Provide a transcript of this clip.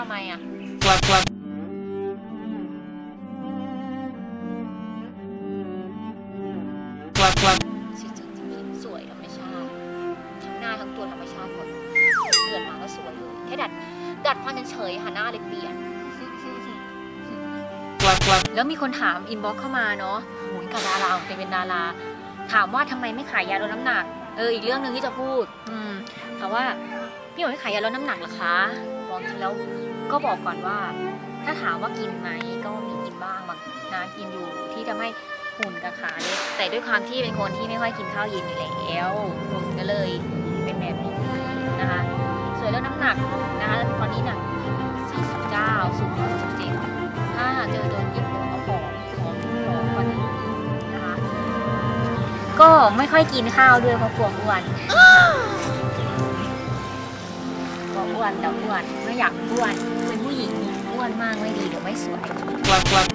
าไมอะกลัวกลัวกลัวกลัวจริงจริงสวยธรรมชาติทั้งหน้าทั้งตัวธรรมชาติหมดเกิดมาก็สวยเลยแค่ดัดดัดฟันเฉยๆค่ะหน้าเลยเปลี่ยนกลัวกลัวแล้วมีคนถามอินบ็อกซ์เข้ามาเนาะโอ้ยกับดาราเป็นเป็นดารา ถามว่าทำไมไม่ขายยาลดน้ำหนักเอออีกเรื่องหนึ่งที่จะพูด อืม ถามว่าพี่หมวยขายยาลดน้ำหนักเหรอคะบอกจริงแล้วก็บอกก่อนว่า ถ้าถามว่ากินไหมก็มีกินบ้างบางนะกินอยู่ที่จะไม่หุ่นกับขาเล็กแต่ด้วยความที่เป็นคนที่ไม่ค่อยกินข้าวเย็นอยู่แล้วหุ่นก็เลยเป็นแบบนี้นะคะส่วนเรื่องน้ำหนักนะคะตอนนี้หนัก49สูง67ถ้าเจอโดนยิบตัวก็ผอมผอมผอมกว่านี้นะคะก็ไม่ค่อยกินข้าวด้วยเพราะกลัวอ้วน อ้วนแต่อ้วนไม่อยากอ้วนเป็นผู้หญิงอ้วนมากไม่ดีเดี๋ยวไม่สวย